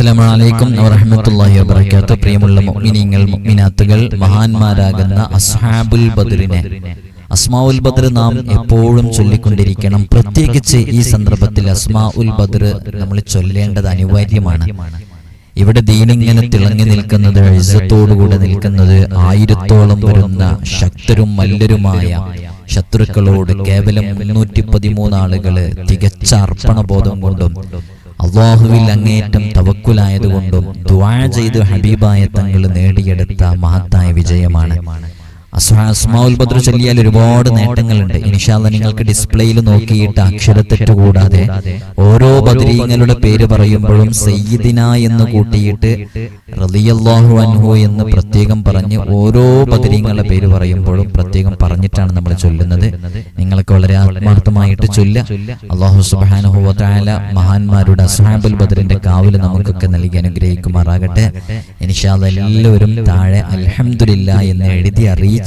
അസ്സലാമു അലൈക്കും വറഹ്മത്തുള്ളാഹി വബറകാതുഹു. പ്രിയമുള്ള മുഅ്മിനീങ്ങൾ മുഅ്മിനാത്തുകൾ മഹാന്മാരാകുന്ന അസ്ഹാബുൽ ബദറിനെ. അസ്മാഉൽ ബദർ നാം എപ്പോഴും ചൊല്ലിക്കൊണ്ടിരിക്കണം. പ്രത്യേകിച്ച് ഈ സന്ദർഭത്തിൽ അസ്മാഉൽ ബദർ നമ്മൾ ചൊല്ലേണ്ടത് അനിവാര്യമാണ്. ഇവിടെ ദീനിങ്ങനെ തിളങ്ങി നിൽക്കുന്നത് ഇസ്സത്തോടുകൂടെ നിൽക്കുന്നത് ആയിരത്തോളം വരുന്ന ശക്തരും മല്ലരുമായ ശത്രുക്കളോട് കേവലം മുന്നൂറ്റി പതിമൂന്ന് ആളുകൾ തികച്ച അർപ്പണബോധം കൊണ്ടും അള്ളാഹുവിൽ അങ്ങേറ്റം തവക്കുലായതുകൊണ്ടും ദുആ ചെയ്ത് ഹബീബായ തങ്ങൾ നേടിയെടുത്ത മഹത്തായ വിജയമാണ്. അസ്മാഉൽ ബദ്ർ ചൊല്ലിയാൽ ഒരുപാട് നേട്ടങ്ങളുണ്ട്. ഇനിഷാല നിങ്ങൾക്ക് ഡിസ്പ്ലേയിൽ നോക്കിയിട്ട് അക്ഷരത്തെറ്റ് കൂടാതെ ഓരോ ബദരീങ്ങളുടെ പേര് പറയുമ്പോഴും സയ്യിദിന എന്ന് കൂട്ടിയിട്ട് റളിയല്ലാഹു അൻഹു എന്ന് പ്രത്യേകം പറഞ്ഞ് ഓരോ ബദരീങ്ങളുടെ പേര് പറയുമ്പോഴും പ്രത്യേകം പറഞ്ഞിട്ടാണ് നമ്മൾ ചൊല്ലുന്നത്. നിങ്ങൾക്ക് വളരെ ആത്മാർത്ഥമായിട്ട് ചൊല്ല അള്ളാഹു സുബാനുഹുല മഹാന്മാരുടെ അസ്ഹാബുൽ ബദറിന്റെ കാവിൽ നമുക്കൊക്കെ നൽകി അനുഗ്രഹിക്കുമാറാകട്ടെ. ഇൻഷാല്ല എല്ലാവരും താഴെ അലഹമുല്ല എന്ന് എഴുതി അറിയിച്ച്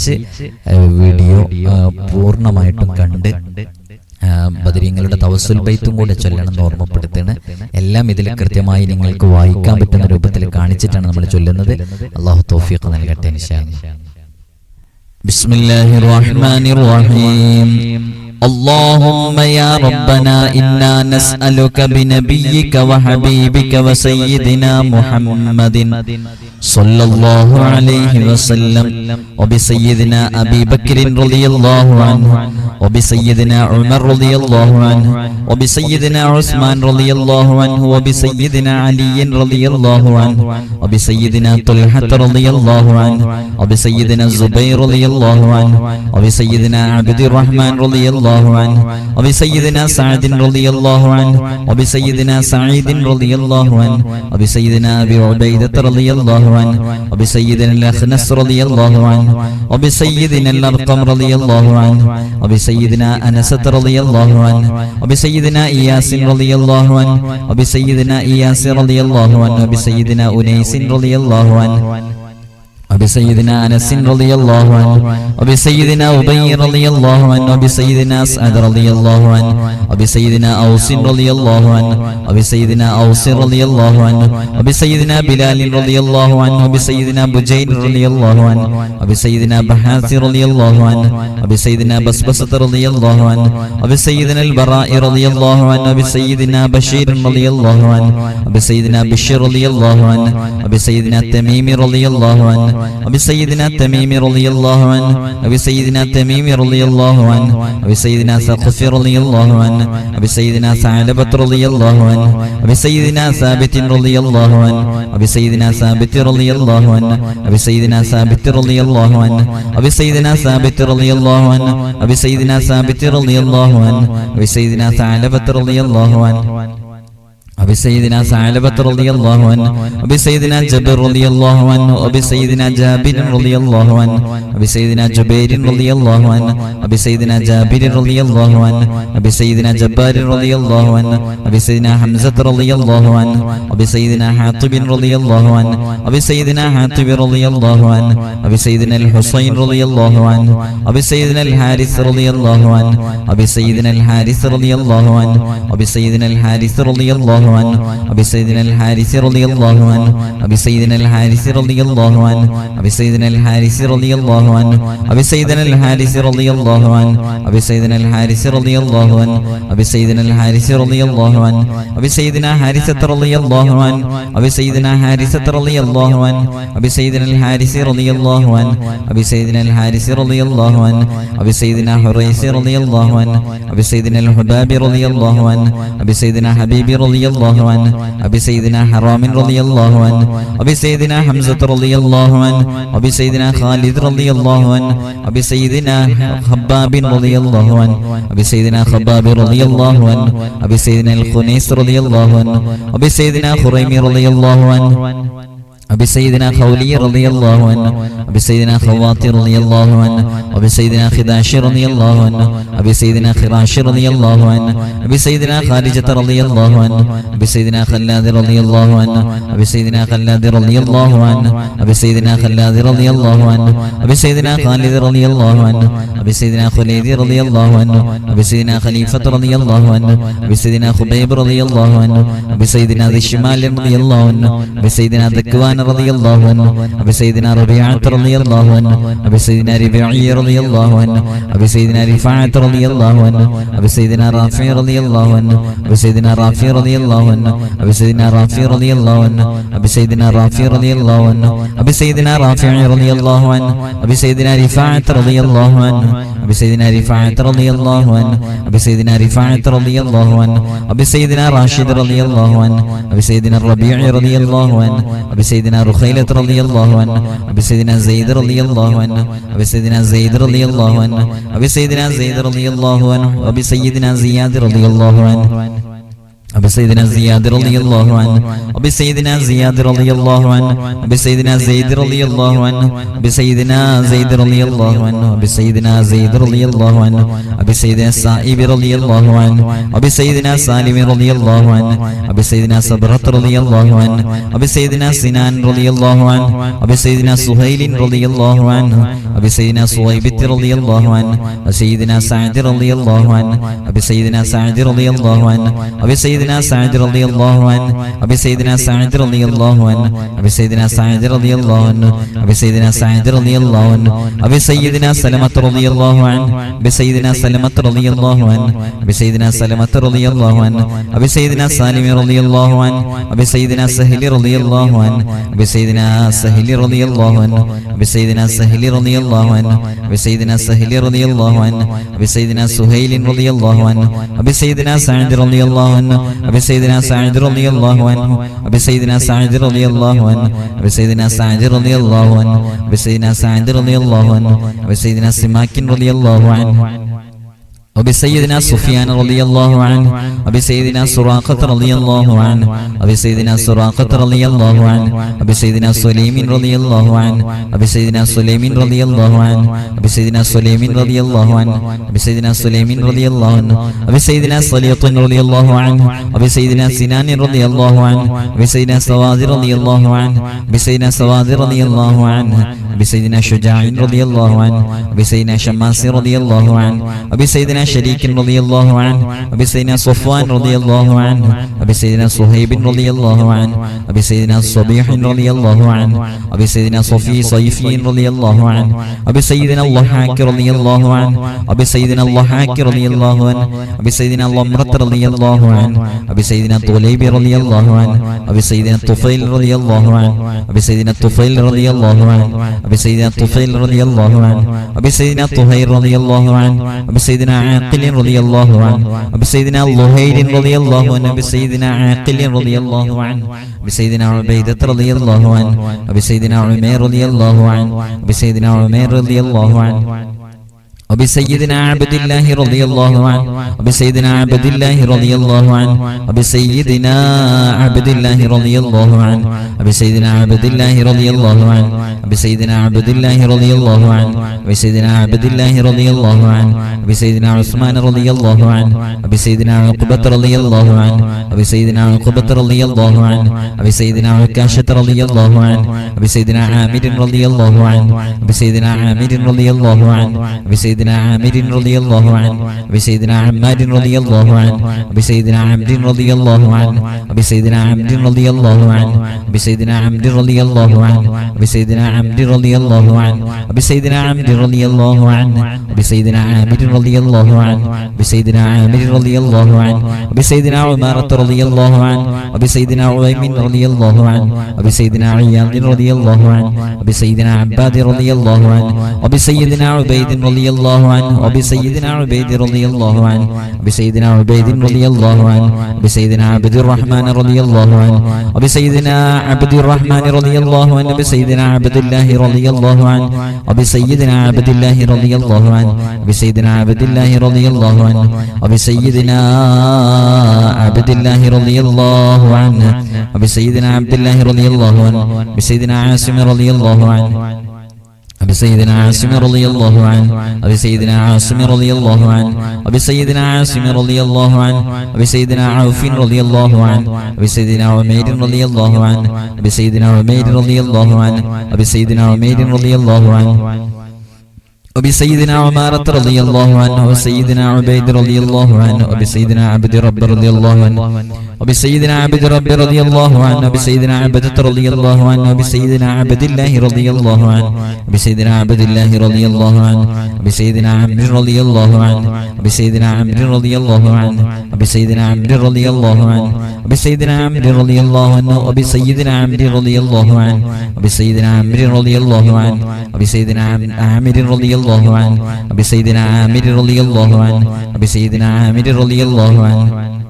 ഏഹ്, വീഡിയോ ഏഹ്, പൂർണ്ണമായിട്ടും കണ്ട് ഏഹ്, ബദരീങ്ങളുടെ തവസുൽ ബൈത്തും കൂടെ ചൊല്ലണം എന്ന് ഓർമ്മപ്പെടുത്തുന്നത് എല്ലാം ഇതിൽ കൃത്യമായി നിങ്ങൾക്ക് വായിക്കാൻ പറ്റുന്ന രൂപത്തിൽ കാണിച്ചിട്ടാണ് നമ്മൾ ചൊല്ലുന്നത് അള്ളാഹു തൗഫീഖ് നൽകട്ടെ ഇൻഷാ അല്ലാ. بسم الله الرحمن الرحيم اللهم يا ربنا إنا نسألك بنبيك وحبيبك وسيدنا محمد صلى الله عليه وسلم وبسيدنا أبي بكر رضي الله عنه وبسيدنا عمر رضي الله عنه وبسيدنا عثمان رضي الله عنه وبسيدنا علي رضي الله عنه وبسيدنا طلحة رضي الله عنه وبسيدنا الزبير رضي الله عنه وبسيدنا عبد الرحمن رضي الله عنه وبسيدنا سعد رضي الله عنه وبسيدنا سعيد رضي الله عنه وبسيدنا أبي عبيدة رضي الله عنه وبسيدنا الأخنس رضي الله عنه وبسيدنا الأرقم رضي الله عنه وبسيدنا أنسة رضي الله عنه وبسيدنا إياس رضي الله عنه وبسيدنا إياس رضي الله عنه وبسيدنا أنيس رضي الله عنه وبسيدنا انس رضي الله عنه وبسيدنا ابي رضي الله عنه وبسيدنا اسعد رضي الله عنه وبسيدنا اوس رضي الله عنه وبسيدنا اوس رضي الله عنه وبسيدنا بلال رضي الله عنه وبسيدنا بجيل رضي الله عنه وبسيدنا بحاث رضي الله عنه وبسيدنا بسبسة رضي الله عنه وبسيدنا البراء رضي الله عنه وبسيدنا بشير رضي الله عنه وبسيدنا بشير رضي الله عنه وبسيدنا التميم رضي الله عنه وبسيدنا التميم رضي الله عنه وبسيدنا التميم رضي الله عنه وبسيدنا ثقف رضي الله عنه وبسيدنا ثعلبة رضي الله عنه وبسيدنا ثابت رضي الله عنه وبسيدنا ثابت رضي الله عنه وبسيدنا ثابت رضي الله عنه وبسيدنا ثابت رضي الله عنه وبسيدنا ثابت رضي الله عنه وبسيدنا ثعلبة رضي الله عنه وبسيدنا ثعلبة رضي الله عنه وبسيدنا جبر رضي الله عنه وبسيدنا جابر رضي الله عنه وبسيدنا جبير رضي الله عنه وبسيدنا جابر رضي الله عنه وبسيدنا جبار رضي الله عنه وبسيدنا حمزة رضي الله عنه وبسيدنا حاطب رضي الله عنه وبسيدنا حاطب رضي الله عنه وبسيدنا الحسين رضي الله عنه وبسيدنا الحارث رضي الله عنه وبسيدنا الحارث رضي الله عنه وبسيدنا الحارث رضي الله عنه عنه أبي سيدنا الحارث رضي الله عنه أبي سيدنا الحارث رضي الله عنه أبي سيدنا الحارث رضي الله عنه أبي سيدنا الحارث رضي الله عنه أبي سيدنا الحارث رضي الله عنه أبي سيدنا الحارث رضي الله عنه أبي سيدنا حارثة رضي الله عنه أبي سيدنا حارثة رضي الله عنه أبي سيدنا الحارث رضي الله عنه أبي سيدنا الحارث رضي الله عنه أبي سيدنا حريث رضي الله عنه أبي سيدنا الحباب رضي الله عنه أبي سيدنا حبيب رضي റളിയല്ലാഹു അൻഹു അബി സയ്യിദിന ഹറാമിൻ റളിയല്ലാഹു അൻഹു അബി സയ്യിദിന ഹംസത്ത് റളിയല്ലാഹു അൻഹു അബി സയ്യിദിന ഖാലിദ് റളിയല്ലാഹു അൻഹു അബി സയ്യിദിന ഖബ്ബാബിൻ റളിയല്ലാഹു അൻഹു അബി സയ്യിദിന ഖബ്ബാബ് റളിയല്ലാഹു അൻഹു അബി സയ്യിദിന അൽ ഖുനൈസ് റളിയല്ലാഹു അൻഹു അബി സയ്യിദിന ഖുറൈമി റളിയല്ലാഹു അൻഹു അബിസൈദിന ഖൗലി റളിയല്ലാഹു അൻഹു അബിസൈദിന ഖവാത്തി റളിയല്ലാഹു അൻഹു അബിസൈദിന ഖിദാശി റളിയല്ലാഹു അൻഹു അബിസൈദിന ഖിറാശി റളിയല്ലാഹു അൻഹു അബിസൈദിന ഖാലിജത റളിയല്ലാഹു അൻഹു അബിസൈദിന ഖല്ലാദി റളിയല്ലാഹു അൻഹു അബിസൈദിന ഖല്ലാദി റളിയല്ലാഹു അൻഹു അബിസൈദിന ഖല്ലാദി റളിയല്ലാഹു അൻഹു അബിസൈദിന ഖാലിദ് റളിയല്ലാഹു അൻഹു അബിസൈദിന ഖുലൈദി റളിയല്ലാഹു അൻഹു അബിസൈദിന ഖലീഫത്ത് റളിയല്ലാഹു അൻഹു അബിസൈദിന ഖുബൈബ് റളിയല്ലാഹു അൻഹു അബിസൈദിന ദിശ്മാൽ റളിയല്ലാഹു അൻഹു അബിസൈദിന റളിയല്ലാഹു അൻഹു അബി സയ്യിദിന റബീഅത്ത് റളിയല്ലാഹു അൻഹു അബി സയ്യിദിന റബീഇ റളിയല്ലാഹു അൻഹു അബി സയ്യിദിന റിഫാഅത്ത് റളിയല്ലാഹു അൻഹു അബി സയ്യിദിന റാഫി റളിയല്ലാഹു അൻഹു അബി സയ്യിദിന റാഫി റളിയല്ലാഹു അൻഹു അബി സയ്യിദിന റാഫി റളിയല്ലാഹു അൻഹു അബി സയ്യിദിന റാഫി റളിയല്ലാഹു അൻഹു അബി സയ്യിദിന റാഫി റളിയല്ലാഹു അൻഹു അബി സയ്യിദിന റിഫാഅത്ത് റളിയല്ലാഹു അൻഹു അബി സയ്യിദിന റിഫാഅത്ത് റളിയല്ലാഹു അൻഹു അബി സയ്യിദിന റിഫാഅത്ത് റളിയല്ലാഹു അൻഹു അബി സയ്യിദിന റാഷിദ് റളിയല്ലാഹു അൻഹു അബി സയ്യിദിന റബീഇ റളിയല്ലാഹു അൻഹു അബി سيدنا رخيلة رضي الله عنه أبي سيدنا زيد رضي الله عنه أبي سيدنا زيد رضي الله عنه أبي سيدنا زيد رضي الله عنه أبي سيدنا زياد رضي الله عنه. أبي سيدنا زياد رضي الله عنه أبي سيدنا زياد رضي الله عنه أبي سيدنا زيد رضي الله عنه أبي سيدنا زيد رضي الله عنه أبي سيدنا زيد رضي الله عنه أبي سيدنا سائب رضي الله عنه أبي سيدنا سالم رضي الله عنه أبي سيدنا صبرة رضي الله عنه أبي سيدنا سنان رضي الله عنه أبي سيدنا سهيل رضي الله عنه أبي سيدنا صويبت رضي الله عنه أبي سيدنا سعد رضي الله عنه أبي سيدنا سعد رضي الله عنه أبي سيدنا സയ്യിദിന സഅദ് റളിയല്ലാഹു അൻ അബി സയ്യിദിന സഅദ് റളിയല്ലാഹു അൻ അബി സയ്യിദിന സഅദ് റളിയല്ലാഹു അൻ അബി സയ്യിദിന സഅദ് റളിയല്ലാഹു അൻ അബി സയ്യിദിന സലമത്ത് റളിയല്ലാഹു അൻ അബി സയ്യിദിന സലമത്ത് റളിയല്ലാഹു അൻ അബി സയ്യിദിന സലമത്ത് റളിയല്ലാഹു അൻ അബി സയ്യിദിന സാലിമി റളിയല്ലാഹു അൻ അബി സയ്യിദിന സഹലി റളിയല്ലാഹു അൻ അബി സയ്യിദിന സഹലി റളിയല്ലാഹു അൻ അബി സയ്യിദിന സഹലി റളിയല്ലാഹു അൻ അബി സയ്യിദിന സഹലി റളിയല്ലാഹു അൻ അബി സയ്യിദിന സുഹൈലിൻ റളിയല്ലാഹു അൻ അബി സയ്യിദിന സഅദ് റളിയല്ലാഹു അൻ അബിസൈദിന സാഹിദ് റലി അള്ളാഹു അൻഹു. അബിസൈദിന സാഹിദ് റലി അള്ളാഹു അൻഹു. അബിസൈദിന സാഹിദ് റലി അള്ളാഹു അൻഹു. അബിസൈദിന സാഹിദ് റലി അള്ളാഹു അൻഹു. അബിസൈദിന സിമാക്കിൻ റലി അള്ളാഹു അൻഹു. أبي سيدنا سعد رضي الله عنه أبي سيدنا سعد رضي الله عنه أبي سيدنا سماك رضي الله عنه وبسيدنا سفيان رضي الله عنه وبسيدنا سراقة رضي الله عنه وبسيدنا سراقة رضي الله عنه وبسيدنا سليم رضي الله عنه وبسيدنا سليم رضي الله عنه وبسيدنا سليم رضي الله عنه وبسيدنا سليم رضي الله عنه وبسيدنا صليط رضي الله عنه وبسيدنا سنان رضي الله عنه وبسيدنا سواد رضي الله عنه وبسيدنا سواد رضي الله عنه وبسيدنا شجاع رضي الله عنه وبسيدنا شماس رضي الله عنه شريك رضي الله عنه وبسيدنا صفوان رضي الله عنه وبسيدنا صهيب رضي الله عنه وبسيدنا صبيح رضي الله عنه وبسيدنا صفي صيفي رضي الله عنه وبسيدنا اللحاك رضي الله عنه وبسيدنا اللحاك رضي الله عنه وبسيدنا اللمرة رضي الله عنه وبسيدنا طليب رضي الله عنه وبسيدنا الطفيل رضي الله عنه وبسيدنا الطفيل رضي الله عنه وبسيدنا الطفيل رضي الله عنه وبسيدنا الطهير رضي الله عنه وبسيدنا عاقل رضي الله عنه وبسيدنا اللهيل رضي الله عنه وبسيدنا عاقل رضي الله عنه وبسيدنا عبيدة رضي الله عنه وبسيدنا عمير رضي الله عنه وبسيدنا عمير رضي الله عنه وبسيدنا عبد الله رضي الله عنه وبسيدنا عبد الله رضي الله عنه وبسيدنا عبد الله رضي الله عنه وبسيدنا عبد الله رضي الله عنه وبسيدنا عبد الله رضي الله عنه وبسيدنا عبد الله رضي الله عنه وبسيدنا عثمان رضي الله عنه وبسيدنا عقبة رضي الله عنه وبسيدنا عقبة رضي الله عنه وبسيدنا عكاشة رضي الله عنه وبسيدنا عامر رضي الله عنه وبسيدنا عامر رضي الله عنه وبسيدنا عامر رضي الله عنه وبسيدنا عماد رضي الله عنه وبسيدنا عبد رضي الله عنه وبسيدنا عبد رضي الله عنه وبسيدنا عبد رضي الله عنه وبسيدنا عبد رضي الله عنه وبسيدنا عبد رضي الله عنه وبسيدنا عامر رضي الله عنه وبسيدنا عامر رضي الله عنه وبسيدنا عمارة رضي الله عنه وبسيدنا عويم رضي الله عنه وبسيدنا عياض رضي الله عنه وبسيدنا عباد رضي الله عنه وبسيدنا عبيد رضي الله റളിയല്ലാഹു അൻഹു അബി സയ്യിദിന റളിയല്ലാഹു അൻഹു അബി സയ്യിദിന റളിയല്ലാഹു അൻഹു അബി സയ്യിദിന അബ്ദുറഹ്മാൻ റളിയല്ലാഹു അൻഹു അബി സയ്യിദിന അബ്ദുറഹ്മാൻ റളിയല്ലാഹു അൻഹു അബി അബ്ദുല്ലാഹി റളിയല്ലാഹു അൻഹു അബി സയ്യിദിന അബ്ദുല്ലാഹി റളിയല്ലാഹു അൻഹു അബി അബ്ദുല്ലാഹി റളിയല്ലാഹു അൻഹു അബി അബ്ദുല്ലാഹി റളിയല്ലാഹു അൻഹു അബി അബ്ദുല്ലാഹി റളിയല്ലാഹു അൻഹു അബി സയ്യിദിന റളിയല്ലാഹു അൻഹു عنه وبسيدنا عاصم رضي الله عنه وبسيدنا عاصم رضي الله عنه وبسيدنا عاصم رضي الله عنه وبسيدنا عاصم رضي الله عنه وبسيدنا عوف رضي الله عنه وبسيدنا عمير رضي الله عنه وبسيدنا عمير رضي الله عنه وبسيدنا عمير رضي الله عنه وبسيدنا عمارة رضي الله عنه وسيدنا عبيد رضي الله عنه وبسيدنا عبد رب رضي الله عنه وبسيدنا عبد رب رضي الله عنه وبسيدنا عبدة رضي الله عنه وبسيدنا عبد الله رضي الله عنه وبسيدنا عبد الله رضي الله عنه وبسيدنا عمرو رضي الله عنه وبسيدنا عمرو رضي الله عنه وبسيدنا عمرو رضي الله عنه وبسيدنا عمرو رضي الله عنه وبسيدنا عمرو رضي الله عنه وبسيدنا عمرو رضي الله عنه وبسيدنا عامر رضي الله عنه وبسيدنا عامر رضي الله عنه وبسيدنا عامر رضي الله عنه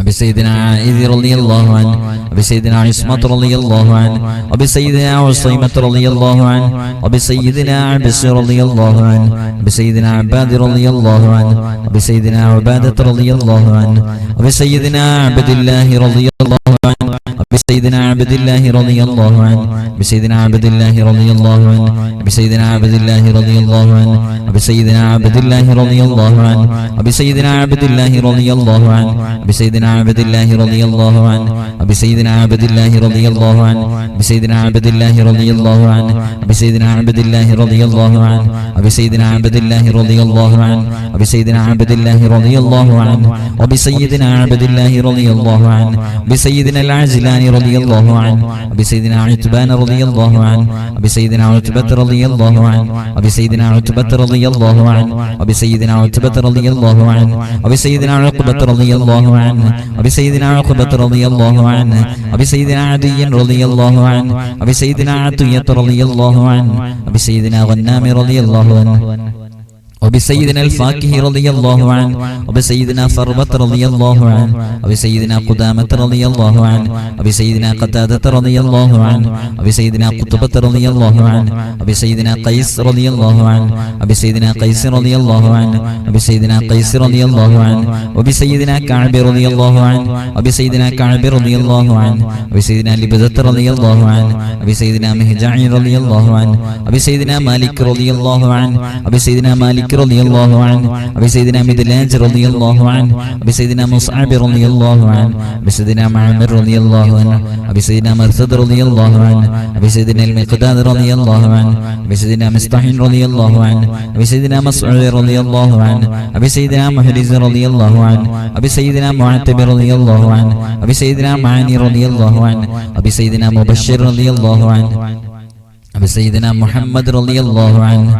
وبسيدنا عائذ رضي الله عنه وبسيدنا عصمة رضي الله عنه وبسيدنا عصيمة رضي الله عنه وبسيدنا عبس رضي الله عنه وبسيدنا عباد رضي الله عنه وبسيدنا عبادة رضي الله عنه وبسيدنا عبد الله رضي الله عنه بسيدنا عبد الله رضي الله عنه بسيدنا عبد الله رضي الله عنه بسيدنا عبد الله رضي الله عنه بسيدنا عبد الله رضي الله عنه بسيدنا عبد الله رضي الله عنه بسيدنا عبد الله رضي الله عنه بسيدنا عبد الله رضي الله عنه بسيدنا عبد الله رضي الله عنه بسيدنا عبد الله رضي الله عنه بسيدنا عبد الله رضي الله عنه بسيدنا عبد الله رضي الله عنه وبسيدنا عبد الله رضي الله عنه بسيدنا العزلان رضي الله عنه وبسيدنا عتبان رضي الله عنه وبسيدنا عتبة رضي الله عنه وبسيدنا عتبة رضي الله عنه وبسيدنا عتبة رضي الله عنه وبسيدنا عقبة رضي الله عنه وبسيدنا عقبة رضي الله عنه وبسيدنا عدي رضي الله عنه وبسيدنا عطية رضي الله عنه وبسيدنا غنام رضي الله عنه وبسيدنا الفاكه رضي الله عنه وبسيدنا ثربة رضي الله عنه وبسيدنا قدامة رضي الله عنه وبسيدنا قتادة رضي الله عنه وبسيدنا قطبة رضي الله عنه وبسيدنا قيس رضي الله عنه وبسيدنا قيس رضي الله عنه وبسيدنا قيس رضي الله عنه وبسيدنا كعب رضي الله عنه وبسيدنا كعب رضي الله عنه وبسيدنا لبدة رضي الله عنه وبسيدنا مهجع رضي الله عنه وبسيدنا مالك رضي الله عنه وبسيدنا مالك ബക്കർ റളിയല്ലാഹു അൻഹു അബി സയ്യിദിന മിദ്ലാജ് റളിയല്ലാഹു അൻഹു അബി സയ്യിദിന മുസ്അബ് റളിയല്ലാഹു അൻഹു അബി സയ്യിദിന മുഅമ്മർ റളിയല്ലാഹു അൻഹു അബി സയ്യിദിന മർസദ് റളിയല്ലാഹു അൻഹു അബി സയ്യിദിന الْمِقْدَادِ റളിയല്ലാഹു അൻഹു അബി സയ്യിദിന മിസ്തഹിൻ റളിയല്ലാഹു അൻഹു അബി സയ്യിദിന മസ്ഊദ് റളിയല്ലാഹു അൻഹു അബി സയ്യിദിന മുഹ്രിസ് റളിയല്ലാഹു അൻഹു അബി സയ്യിദിന മുഅത്തബ് റളിയല്ലാഹു അൻഹു അബി സയ്യിദിന മാനി റളിയല്ലാഹു അൻഹു അബി സയ്യിദിന മുബശ്ശിർ റളിയല്ലാഹു അൻഹു അബി സയ്യിദിന മുഹമ്മദ് റളിയല്ലാഹു അൻഹു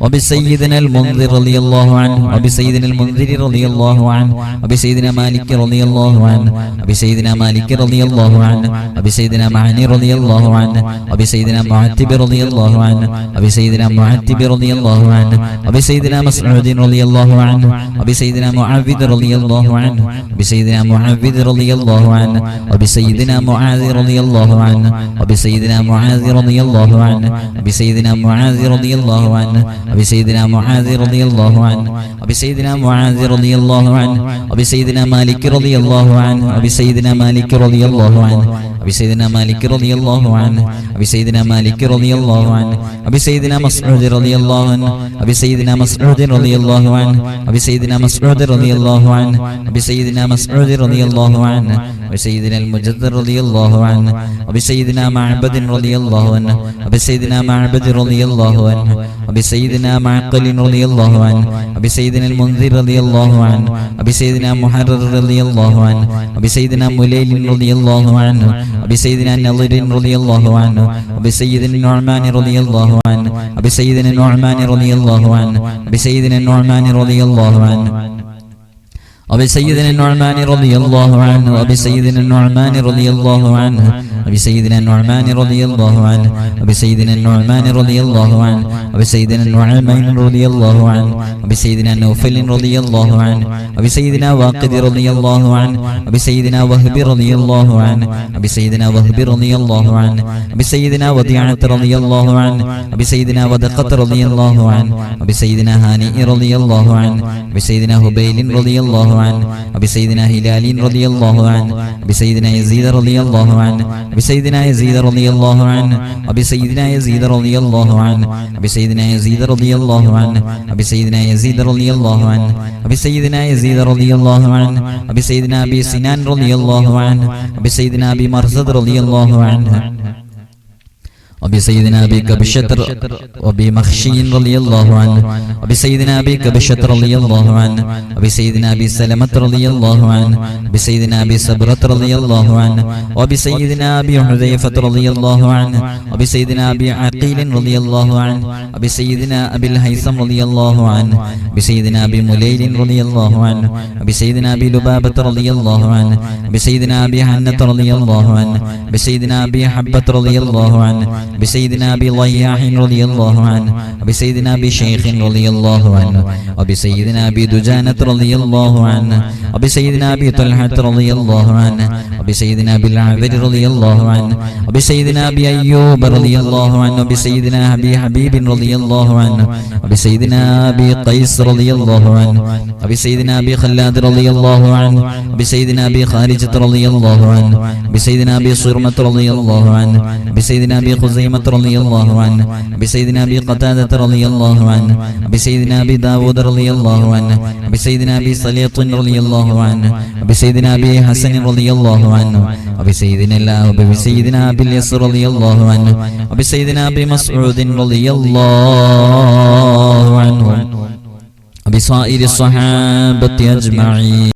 وبسيدنا المنذر رضي الله عنه وبسيدنا المنذر رضي الله عنه وبسيدنا مالك رضي الله عنه وبسيدنا مالك رضي الله عنه وبسيدنا معاني رضي الله عنه وبسيدنا معتب رضي الله عنه وبسيدنا معتب رضي الله عنه وبسيدنا مسعود رضي الله عنه وبسيدنا معبد رضي الله عنه وبسيدنا معبد رضي الله عنه وبسيدنا معاذ رضي الله عنه وبسيدنا معاذ رضي الله عنه وبسيدنا معاذ رضي الله عنه أبي سيدنا معاذ رضي الله عنه أبي سيدنا معاذ رضي الله عنه أبي سيدنا مالك رضي الله عنه أبي سيدنا مالك رضي الله عنه അബിസൈദിന മാലിക് റളിയല്ലാഹു അൻഹു അബിസൈദിന മാലിക് റളിയല്ലാഹു അൻഹു അബിസൈദിന മസ്ഊദ് റളിയല്ലാഹു അൻഹു അബിസൈദിന മസ്ഊദ് റളിയല്ലാഹു അൻഹു അബിസൈദിന മസ്ഊദ് റളിയല്ലാഹു അൻഹു അബിസൈദിന മസ്ഊദ് റളിയല്ലാഹു അൻഹു وسيدنا المجد رضي الله عنه وبسيدنا معبد رضي الله عنه وبسيدنا معبد رضي الله عنه وبسيدنا معقل رضي الله عنه وبسيدنا المنذر رضي الله عنه وبسيدنا محرر رضي الله عنه وبسيدنا مليل رضي الله عنه وبسيدنا نظر رضي الله عنه وبسيدنا النعمان رضي الله عنه وبسيدنا النعمان رضي الله عنه وبسيدنا النعمان رضي الله عنه وبسيدنا النعمان رضي الله عنه وبسيدنا النعمان رضي الله عنه أبي سيدنا النعمان رضي الله عنه أبي سيدنا النعمان رضي الله عنه أبي سيدنا النعمان رضي الله عنه أبي سيدنا نوفل رضي الله عنه أبي سيدنا واقد رضي الله عنه أبي سيدنا وهب رضي الله عنه أبي سيدنا وهب رضي الله عنه أبي سيدنا وديعة رضي الله عنه أبي سيدنا ودقة رضي الله عنه أبي سيدنا هانئ رضي الله عنه أبي سيدنا هبيل رضي الله عنه أبي سيدنا هلال رضي الله عنه أبي سيدنا يزيد رضي الله عنه أبي سيدنا يزيد رضي الله عنه أبي سيدنا يزيد رضي الله عنه أبي سيدنا يزيد رضي الله عنه أبي سيدنا يزيد رضي الله عنه أبي سيدنا يزيد رضي الله عنه أبي سيدنا أبي سنان رضي الله عنه أبي سيدنا أبي مرصد رضي الله عنه أبي سيدنا أبي كبشة وأبي مخشي رضي الله عنه أبي سيدنا أبي كبشة رضي الله عنه أبي سيدنا أبي سلمة رضي الله عنه أبي سيدنا أبي سبرة رضي الله عنه وأبي سيدنا أبي حذيفة رضي الله عنه أبي سيدنا أبي عقيل رضي الله عنه أبي سيدنا أبي الهيثم رضي الله عنه أبي سيدنا أبي مليل رضي الله عنه أبي سيدنا أبي لبابة رضي الله عنه أبي سيدنا أبي حنة رضي الله عنه أبي سيدنا أبي حبة رضي الله عنه بسيدنا أبي ضياح رضي الله عنه وبسيدنا أبي شيخ رضي الله عنه وبسيدنا أبي دجانة رضي الله عنه وبسيدنا أبي طلحة رضي الله عنه وبسيدنا أبي العذر رضي الله عنه وبسيدنا أبي أيوب رضي الله عنه وبسيدنا أبي حبيب رضي الله عنه وبسيدنا أبي قيس رضي الله عنه وبسيدنا أبي خلاد رضي الله عنه وبسيدنا أبي خارجة رضي الله عنه وبسيدنا أبي صرمة رضي الله عنه وبسيدنا أبي خزيمة رضي الله عنه وبسيدنا أبي قتادة رضي الله عنه وبسيدنا أبي داود رضي الله عنه وبسيدنا أبي سليط رضي الله عنه وبسيدنا أبي حسن رضي الله عنه وبسيدنا الله وبسيدنا أبي اليسر رضي الله عنه وبسيدنا أبي مسعود رضي الله عنه وبصائر الصحابة أجمعين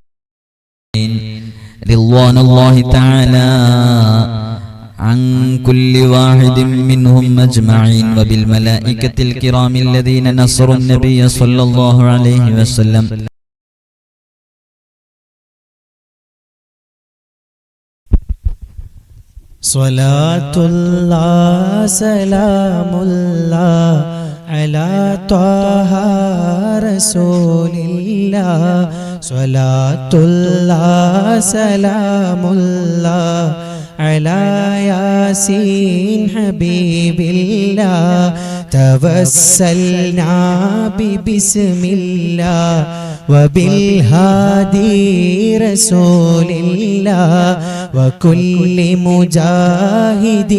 رضوان الله تعالى. عن كل واحد منهم أجمعين وبالملائكة الكرام الذين نصروا النبي صلى الله عليه وسلم. صلاة الله سلام الله على طه رسول الله صلاة الله سلام الله على ياسين حبيب الله. توسلنا ببسم الله وبالهادي رسول الله وكل مجاهد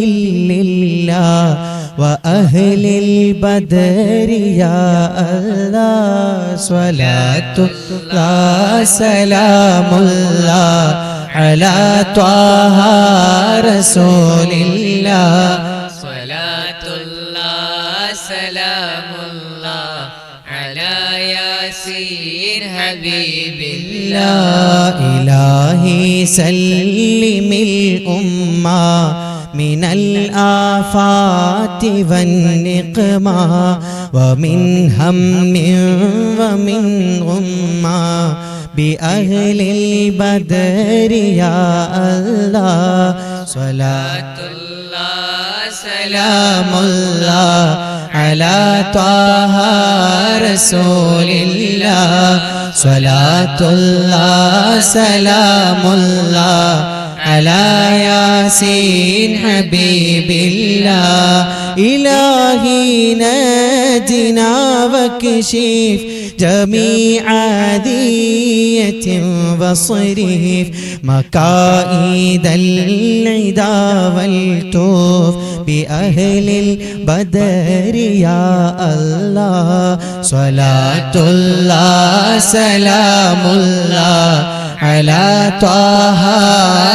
لله وأهل البدر يا الله. صلاة الله سلام الله. على طه رسول الله. صلاة الله سلام الله على ياسين حبيب الله. إلهي سلم الأمة من الآفات والنقمة ومن هم ومن غمة. بأهل البدر يا الله. صلاة الله سلام الله على طه رسول الله. صلاة الله سلام الله على ياسين حبيب الله. إلهي نادنا واكشف جميع عادية وصرف مكائد العدا والتوف بأهل البدر يا الله. صلاة الله سلام الله على طه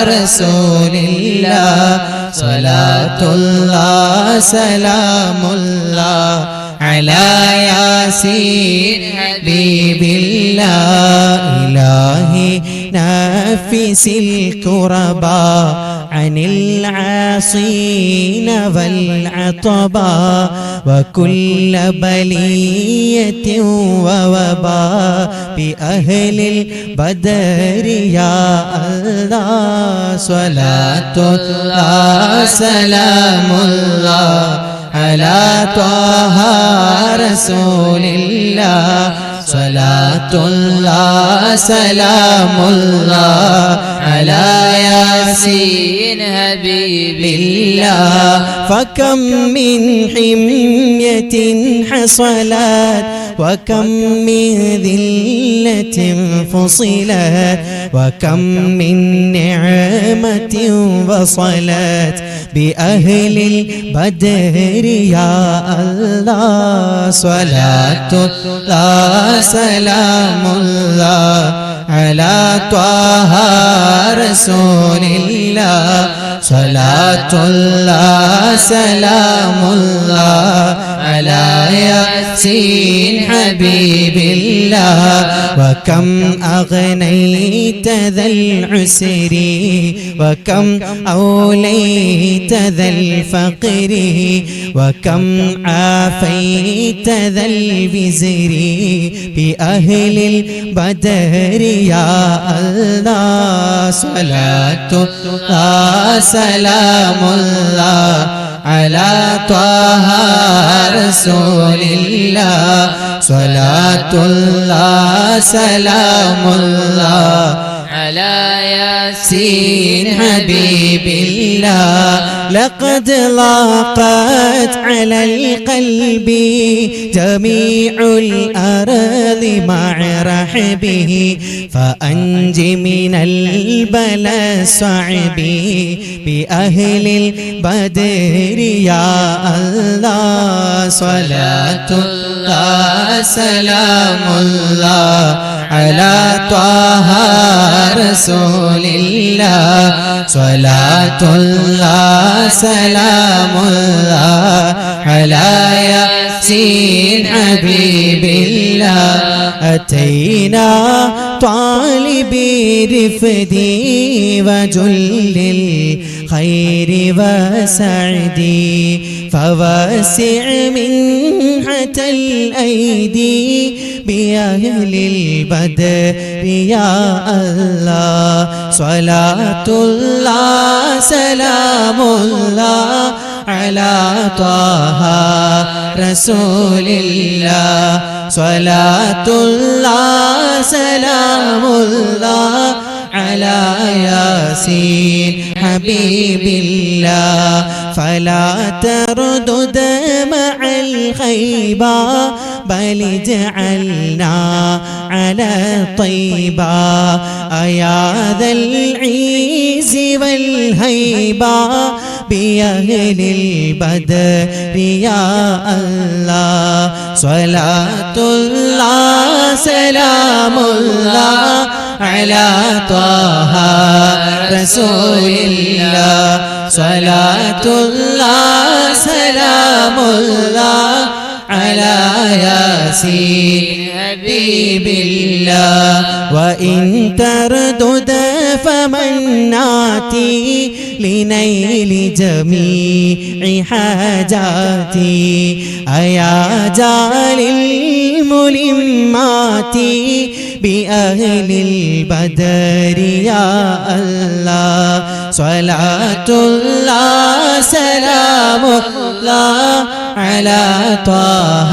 رسول الله. صلاة الله سلام الله على ياسين حبيب الله إلهي نفس الكربا عن العاصين والعطبا وكل بلية ووبا بأهل البدر يا الله صلاة الله سلام الله على طه رسول الله. صلاة الله سلام الله على ياسين حبيب بالله فكم من حمية حصلت وكم من ذلة فصلت وكم من نعمة وصلت بأهل البدر. يا الله صلاة الله سلام الله على طه رسول الله. صلاة الله سلام الله على ياسين حبيب الله؟ وكم أغنيت ذا العسر؟ وكم أوليت ذا الفقر؟ وكم عافيت ذا البزر بأهل البدر يا الله صلاة الله سلام الله. على طه رسول الله صلاة الله سلام الله على ياسين حبيب الله. لقد لاقت على القلب جميع الأرض مع رحبه. فأنج من البلاء الصعب بأهل البدر يا الله. صلاة الله سلام الله على طه رسول الله. صلاة الله سلام الله على ياسين حبيب الله. أتينا طالب رفدي وجل الخير وسعدي فواسع منحة الأيدي بأهل البدر. يا الله صلاة الله سلام الله على طه رسول الله. صلاة الله سلام الله على ياسين حبيب الله. فلا تردد مع الخيبة بل اجعلنا على طيبة. أيا ذا العز والهيبة بأهل البدر يا الله. صلاة الله سلام الله على طه رسول الله. صلاة الله سلام الله على ياسين حبيب الله. وإن تردد فمناتي لنيل جميع حاجاتي. أيا جال الملمات بأهل البدر يا الله. صلاة الله سلام الله على طه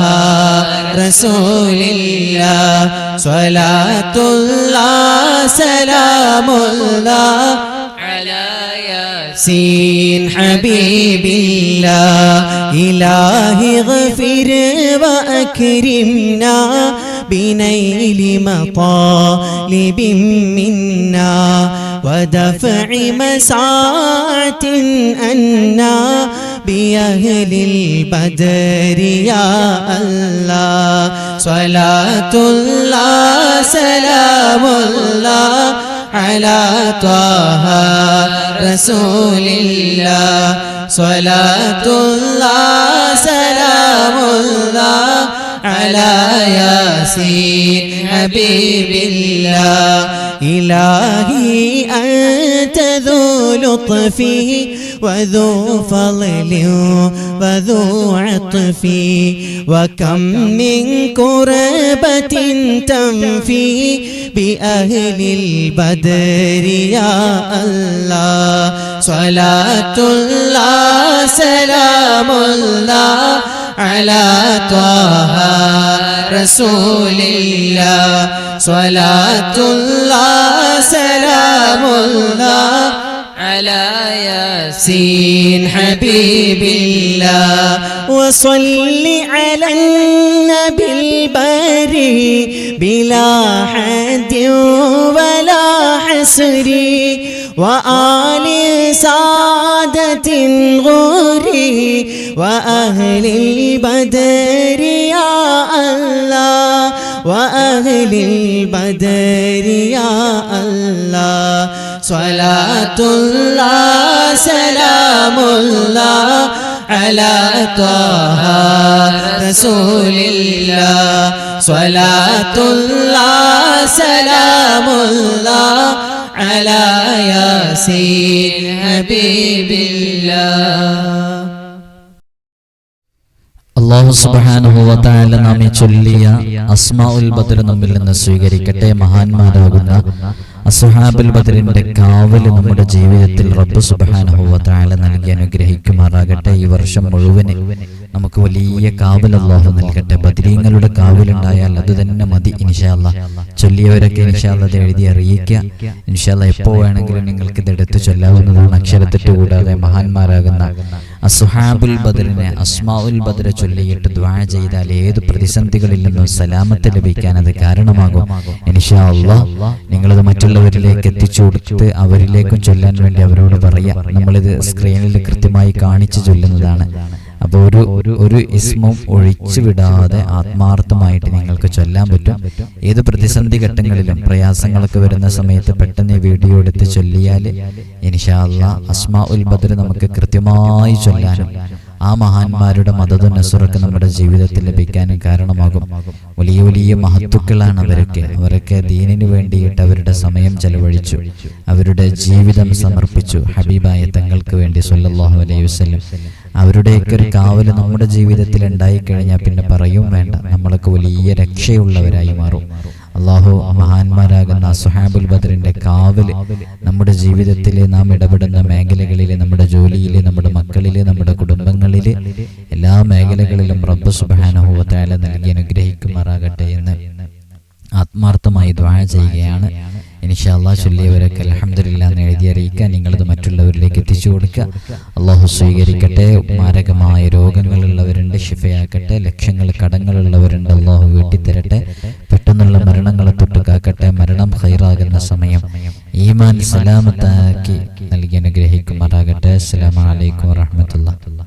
رسول الله. صلاة الله سلام الله على ياسين سين حبيب الله إلهي اغفر وأكرمنا بنيل مطالب منا ودفع مساعة أنا بأهل البدر يا الله. صلاة الله سلام الله. على طه رسول الله. صلاة الله سلام الله على ياسين حبيب الله. إلهي أنت ذو لطف وذو فضل وذو عطف وكم من كربة تنفي بأهل البدر يا الله. صلاة الله سلام الله على طه رسول الله. صلاة الله سلام الله على ياسين سين حبيب الله. وصل على النبي البري بلا حد ولا حسر وآل سادة غوري وأهل البدر يا الله. وأهل البدر يا الله. സ്വലാത്തുല്ലാ സലാമുല്ലാ അലാ ത്വാഹ റസൂലില്ലാ സ്വലാത്തുല്ലാ സലാമുല്ലാ അലാ യാസീൻ ഹബീബില്ലാ അള്ളാഹു സുബാനുഭവത്തായാലും നാം ഈ ചൊല്ലിയ അസ്മാഉൽ ബദർ നമ്മിൽ നിന്ന് സ്വീകരിക്കട്ടെ മഹാന്മാരാകുന്ന അസുഹാബുൽ ബദറിന്റെ കാവൽ നമ്മുടെ ജീവിതത്തിൽ റബ്ബ് സുബാനുഭവത്തായാലും നൽകി അനുഗ്രഹിക്കുമാറാകട്ടെ ഈ വർഷം മുഴുവൻ. നമുക്ക് വലിയ കാവൽ അള്ളാഹു നൽകട്ടെ. ബദരീങ്ങളുടെ കാവലുണ്ടായാൽ അത് തന്നെ മതി ഇൻഷാല്ല ചൊല്ലിയവരൊക്കെ ഇൻഷാല്ല അത് എഴുതി അറിയിക്കുക. ഇൻഷാല്ല എപ്പോ വേണമെങ്കിലും നിങ്ങൾക്ക് ഇത് എടുത്തു ചൊല്ലാവുന്നതാണ് അക്ഷരത്തെറ്റ് കൂടാതെ മഹാന്മാരാകുന്ന അസുഹാബുൽ ബദറിനെ അസ്മാഉൽ ബദർ ചൊല്ലിയിട്ട് ദ്വാ ചെയ്താൽ ഏത് പ്രതിസന്ധികളിൽ നിന്നും സലാമത്ത് ലഭിക്കാൻ അത് കാരണമാകും. ഇൻഷാ അള്ളാഹ് നിങ്ങളത് മറ്റുള്ളവരിലേക്ക് എത്തിച്ചു കൊടുത്ത് അവരിലേക്കും ചൊല്ലാൻ വേണ്ടി അവരോട് പറയാം. നമ്മളിത് സ്ക്രീനിൽ കൃത്യമായി കാണിച്ചു ചൊല്ലുന്നതാണ്. അപ്പോൾ ഒരു ഒരു ഇസ്മും ഒഴിച്ചു വിടാതെ ആത്മാർത്ഥമായിട്ട് നിങ്ങൾക്ക് ചൊല്ലാൻ പറ്റും. ഏത് പ്രതിസന്ധി ഘട്ടങ്ങളിലും പ്രയാസങ്ങളൊക്കെ വരുന്ന സമയത്ത് പെട്ടെന്ന് വീഡിയോ എടുത്ത് ചൊല്ലിയാൽ ഇൻഷാല്ല അസ്മാ ഉൽ ബദർ നമുക്ക് കൃത്യമായി ചൊല്ലാനും ആ മഹാന്മാരുടെ മതതും നസുറൊക്കെ നമ്മുടെ ജീവിതത്തിൽ ലഭിക്കാനും കാരണമാകും. വലിയ വലിയ മഹത്തുക്കളാണ് അവരൊക്കെ. അവരൊക്കെ ദീനിനു വേണ്ടിയിട്ട് അവരുടെ സമയം ചെലവഴിച്ചു. അവരുടെ ജീവിതം സമർപ്പിച്ചു. ഹബീബായ തങ്ങൾക്ക് വേണ്ടി സല്ലല്ലാഹു അലൈഹി വസ്ലം അവരുടെയൊക്കെ ഒരു കാവൽ നമ്മുടെ ജീവിതത്തിൽ ഉണ്ടായിക്കഴിഞ്ഞാൽ പിന്നെ പറയും വേണ്ട. നമ്മളൊക്കെ വലിയ രക്ഷയുള്ളവരായി മാറും. അള്ളാഹു മഹാന്മാരാകുന്ന സുഹാബുൽ ബദറിന്റെ കാവൽ നമ്മുടെ ജീവിതത്തിൽ നാം ഇടപെടുന്ന മേഖലകളിൽ നമ്മുടെ ജോലിയിൽ നമ്മുടെ മക്കളിൽ നമ്മുടെ കുടുംബങ്ങളിൽ എല്ലാ മേഖലകളിലും റബ്ബ് സുബാനഹുവത്തായ നൽകി അനുഗ്രഹിക്കുമാറാകട്ടെ എന്ന് ആത്മാർത്ഥമായി ദ്വാഴ ചെയ്യുകയാണ്. ഇൻഷാല്ലാ ചൊല്ലിയവരൊക്കെ അലഹമില്ല എന്ന് എഴുതി അറിയിക്കുക. നിങ്ങളത് മറ്റുള്ളവരിലേക്ക് എത്തിച്ചു കൊടുക്കുക. അള്ളാഹു സ്വീകരിക്കട്ടെ മാരകമായ രോഗങ്ങളുള്ളവരുണ്ട് ഷിഫയാക്കട്ടെ ലക്ഷങ്ങൾ കടങ്ങളുള്ളവരുണ്ട് അള്ളാഹു വീട്ടിത്തരട്ടെ. പെട്ടെന്നുള്ള മരണങ്ങളെ തൊട്ട് കാക്കട്ടെ. മരണം ഹൈറാകുന്ന സമയം. ഈമാൻ സലാമത്താക്കി നൽകി അനുഗ്രഹിക്കുമാറാകട്ടെ. അസ്സലാമു അലൈക്കും വറഹ്മത്തുള്ളാഹി.